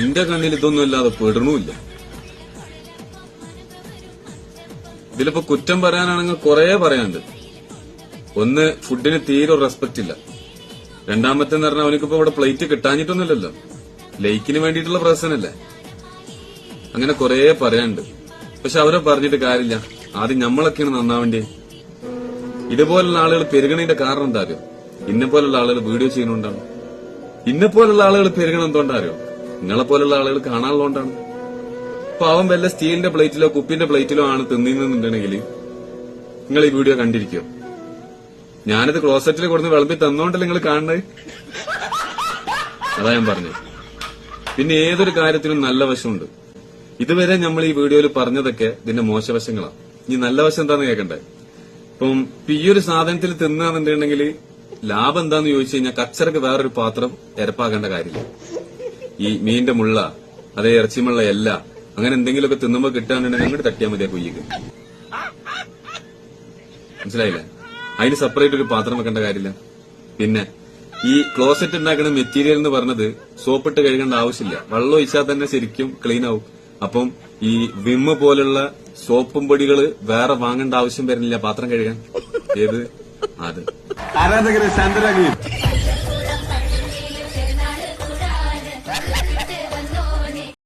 എന്റെ കണ്ണിൽ ഇതൊന്നും അല്ലാതെ പെടണമില്ല ഇതിലിപ്പോ കുറ്റം പറയാനാണെങ്കിൽ കുറെ പറയാനുണ്ട്. ഒന്ന് ഫുഡിന് തീരെ റെസ്പെക്ട് ഇല്ല. രണ്ടാമത്തെ എന്ന് പറഞ്ഞാൽ അവനിക്കിപ്പോ ഇവിടെ പ്ലേറ്റ് കിട്ടാഞ്ഞിട്ടൊന്നുമില്ലല്ലോ. ലൈക്കിന് വേണ്ടിയിട്ടുള്ള പ്രശ്നമല്ലേ? അങ്ങനെ കുറെ പറയാനുണ്ട്. പക്ഷെ അവരെ പറഞ്ഞിട്ട് കാര്യമില്ല. ആദ്യം നമ്മളൊക്കെയാണ് നന്നാവേണ്ടി. ഇതുപോലുള്ള ആളുകൾ പെരുകണേന്റെ കാരണം എന്താ അറിയോ? ഇന്നെ പോലുള്ള ആളുകൾ വീഡിയോ ചെയ്യുന്നുണ്ടാണ്. ഇന്നെ പോലുള്ള ആളുകൾ പെരുകണം എന്തുകൊണ്ടാ അറിയോ? നിങ്ങളെ പോലുള്ള ആളുകൾ കാണാനുള്ളതുകൊണ്ടാണ്. അപ്പൊ അവൻ വല്ല സ്റ്റീലിന്റെ പ്ലേറ്റിലോ കുപ്പിന്റെ പ്ലേറ്റിലോ ആണ് തിന്നിന്നുണ്ടെങ്കിൽ നിങ്ങൾ ഈ വീഡിയോ കണ്ടിരിക്കോ? ഞാനിത് ക്ലോസറ്റിൽ കൊടുന്ന് വിളമ്പി തന്നോണ്ടല്ലേ നിങ്ങൾ കാണണേ അതാ ഞാൻ പറഞ്ഞു പിന്നെ ഏതൊരു കാര്യത്തിനും നല്ല വശമുണ്ട്. ഇതുവരെ നമ്മൾ ഈ വീഡിയോയിൽ പറഞ്ഞതൊക്കെ ഇതിന്റെ മോശവശങ്ങളാണ് ഇനി നല്ല വശം എന്താന്ന് കേൾക്കണ്ടേ? ഇപ്പൊ ഈ ഒരു സാധനത്തിൽ തിന്നാന്നുണ്ടെങ്കിൽ ലാഭം എന്താന്ന് ചോദിച്ചു കഴിഞ്ഞാൽ കച്ചറക്ക് വേറൊരു പാത്രം എരപ്പാക്കേണ്ട കാര്യമില്ല. ഈ മീനിന്റെ മുള്ള അതേ ഇറച്ചിമുള്ള എല്ല അങ്ങനെ എന്തെങ്കിലുമൊക്കെ തിന്നുമ്പോ കിട്ടാന്നുണ്ടെങ്കിൽ അങ്ങോട്ട് തട്ടിയാൽ മതി കുയ്യക്ക്. മനസ്സിലായില്ലേ? അതിന് സെപ്പറേറ്റ് ഒരു പാത്രം വെക്കേണ്ട കാര്യമില്ല. പിന്നെ ഈ ക്ലോസറ്റ് ഉണ്ടാക്കുന്ന മെറ്റീരിയൽ എന്ന് പറഞ്ഞത് സോപ്പിട്ട് കഴുകേണ്ട ആവശ്യമില്ല. വെള്ളം ഒഴിച്ചാൽ തന്നെ ശരിക്കും ക്ലീൻ ആവും. അപ്പം ഈ വിമ്മ് പോലുള്ള സോപ്പും പൊടികൾ വേറെ വാങ്ങേണ്ട ആവശ്യം വരുന്നില്ല പാത്രം കഴുകാൻ. ഏത്? അത്. ആരാധകരെ ശാന്തരാകുകയും